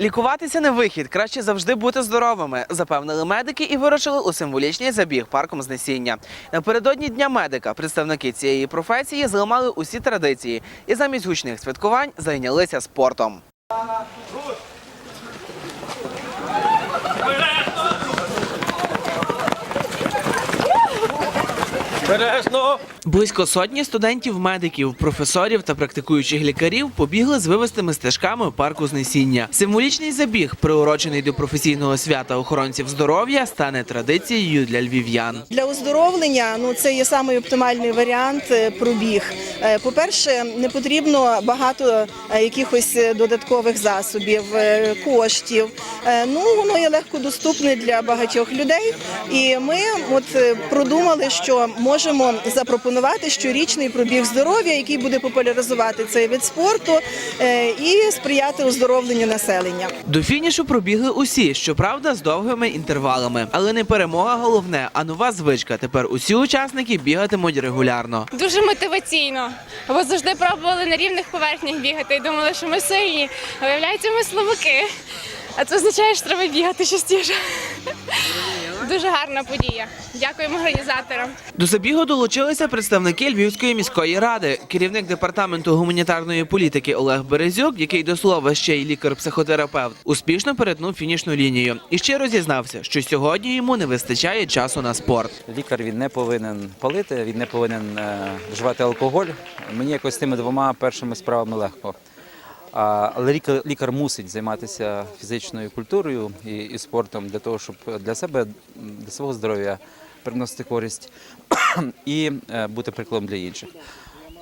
Лікуватися не вихід, краще завжди бути здоровими, запевнили медики і вирушили у символічний забіг парком знесіння. Напередодні дня медика представники цієї професії зламали усі традиції і замість гучних святкувань зайнялися спортом. Близько сотні студентів-медиків, професорів та практикуючих лікарів побігли з вивистими стежками парку знесіння. Символічний забіг, приурочений до професійного свята охоронців здоров'я, стане традицією для львів'ян. Для оздоровлення ну це є самий оптимальний варіант е, пробіг. Е, По-перше, не потрібно багато е, якихось додаткових засобів, коштів. Ну воно є легко доступне для багатьох людей. І ми от продумали, що можемо запропонувати щорічний пробіг здоров'я, який буде популяризувати цей вид спорту е, і сприяти оздоровленню населення. До фінішу пробігли усі, щоправда, з довгими інтервалами. Але не перемога головне, а нова звичка. Тепер усі учасники бігатимуть регулярно. Дуже мотиваційно, бо завжди пробували на рівних поверхнях бігати і думали, що ми сильні. Виявляється, ми слабаки. А це означає, що треба бігати частіше. Дуже гарна подія. Дякуємо організаторам. До забігу долучилися представники Львівської міської ради. Керівник департаменту гуманітарної політики Олег Березюк, який до слова ще й лікар-психотерапевт, успішно перетнув фінішну лінію і щиро зізнався, що сьогодні йому не вистачає часу на спорт. Лікар він не повинен палити, він не повинен е, вживати алкоголь. Мені якось з тими двома першими справами легко. Але лікар, лікар мусить займатися фізичною культурою і, і спортом для того, щоб для себе, для свого здоров'я приносити користь і е, бути прикладом для інших.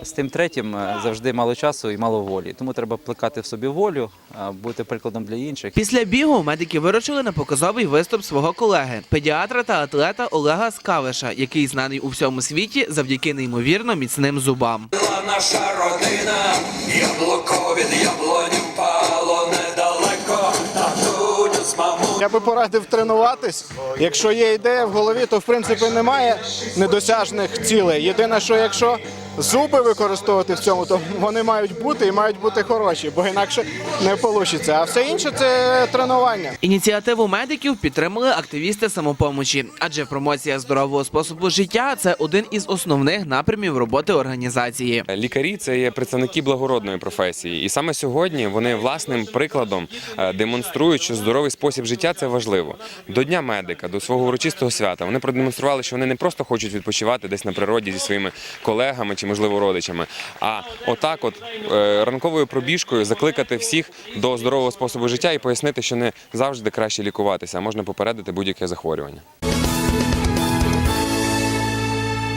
З тим третім е, завжди мало часу і мало волі. Тому треба плекати в собі волю, е, бути прикладом для інших. Після бігу медики вирушили на показовий виступ свого колеги, педіатра та атлета Олега Скавиша, який знаний у всьому світі завдяки неймовірно міцним зубам. Наша родина, яблуко від яблоню впало недалеко. Я би порадив тренуватись. Якщо є ідея в голові, то в принципі немає недосяжних цілей. Єдине, що якщо зуби використовувати в цьому, то вони мають бути і мають бути хороші, бо інакше не вийде. А все інше це тренування. Ініціативу медиків підтримали активісти самопомочі, адже промоція здорового способу життя це один із основних напрямів роботи організації. Лікарі це є представники благородної професії, і саме сьогодні вони власним прикладом е, демонструють, що здоровий спосіб життя це важливо. До дня медика, до свого урочистого свята. Вони продемонстрували, що вони не просто хочуть відпочивати десь на природі зі своїми колегами чи, можливо, родичами, а отак, от е, ранковою пробіжкою закликати всіх до здорового способу життя і пояснити, що не завжди краще лікуватися, а можна попередити будь-яке захворювання.